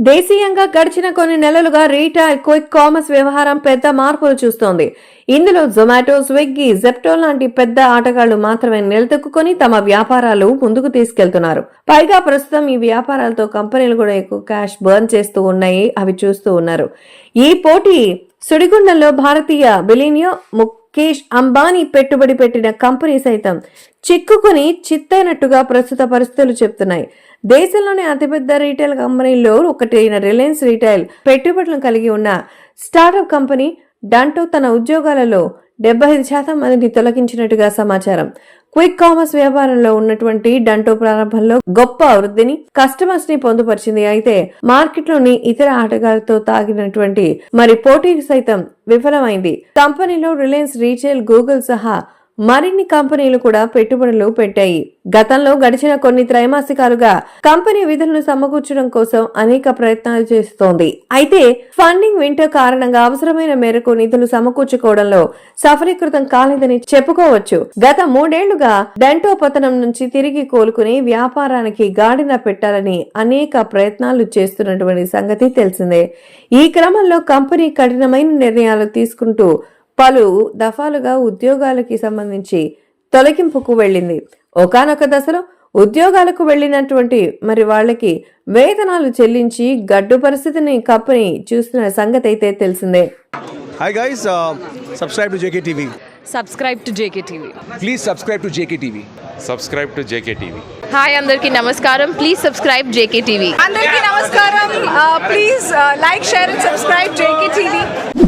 దేశీయంగా గడిచిన కొన్ని నెలలుగా రీటైల్ క్విక్ కామర్స్ వ్యవహారం పెద్ద మార్పులు చూస్తోంది. ఇందులో జొమాటో స్విగ్గీ జెప్టో లాంటి పెద్ద ఆటగాళ్ళు మాత్రమే నిలదొక్కుని తమ వ్యాపారాలు ముందుకు తీసుకెళ్తున్నారు. పైగా ప్రస్తుతం ఈ వ్యాపారాలతో కంపెనీలు కూడా ఎక్కువ క్యాష్ బర్న్ చేస్తూ ఉన్నాయి అవి చూస్తూ ఉన్నారు. ఈ పోటీ సుడిగుండంలో భారతీయ బిలీనియో ముఖేష్ అంబానీ పెట్టుబడి పెట్టిన కంపెనీ సైతం చిక్కుకుని చిత్తైనట్టుగా ప్రస్తుత పరిస్థితులు చెప్తున్నాయి. దేశంలోని అతిపెద్ద రీటైల్ కంపెనీల్లో ఒకటైన రిలయన్స్ రీటైల్ పెట్టుబడులను కలిగి ఉన్న స్టార్టప్ కంపెనీ డంటో తన ఉద్యోగాలలో డెబ్బై ఐదు శాతం మందిని తొలగించినట్టుగా సమాచారం. క్విక్ కామర్స్ వ్యాపారంలో ఉన్నటువంటి డంటో ప్రారంభంలో గొప్ప వృద్ధిని కస్టమర్స్ని పొందుపరిచింది అయితే మార్కెట్లోని ఇతర ఆటగాళ్ళతో తాగినటువంటి మరి పోటీకి సైతం విఫలమైంది. కంపెనీలో రిలయన్స్ రీటైల్ గూగుల్ సహా మరిన్ని కంపెనీలు కూడా పెట్టుబడులు పెట్టాయి. గతంలో గడిచిన కొన్ని త్రైమాసికాలుగా కంపెనీ విధులను సమకూర్చడం కోసం అనేక ప్రయత్నాలు చేస్తోంది. అయితే ఫండింగ్ వింటర్ కారణంగా అవసరమైన మేరకు నిధులు సమకూర్చుకోవడంలో సఫలీకృతం కాలేదని చెప్పుకోవచ్చు. గత మూడేళ్ళుగా డెంటో పతనం నుంచి తిరిగి కోలుకుని వ్యాపారానికి గాడిన పెట్టాలని అనేక ప్రయత్నాలు చేస్తున్నటువంటి సంగతి తెలిసిందే. ఈ క్రమంలో కంపెనీ కఠినమైన నిర్ణయాలు తీసుకుంటూ పలు దఫాలుగా ఉద్యోగాలకి సంబంధించి తొలగింపుకు వెళ్ళింది. ఒకానొక దశలో ఉద్యోగాలకు వెళ్ళినటువంటి మరి వాళ్ళకి వేతనాలు చెల్లించి గడ్డు పరిస్థితిని కంపెనీ చూస్తున్న సంగతి అయితే తెలిసిందే. Hi guys, uh, subscribe to JKTV. Subscribe to JK TV Please subscribe to JKTV. subscribe to JKTV. Hi అందరికీ నమస్కారం. ప్లీజ్ సబ్స్క్రైబ్ జేకే టీవీ అందరికీ నమస్కారం. Please like share and subscribe JK TV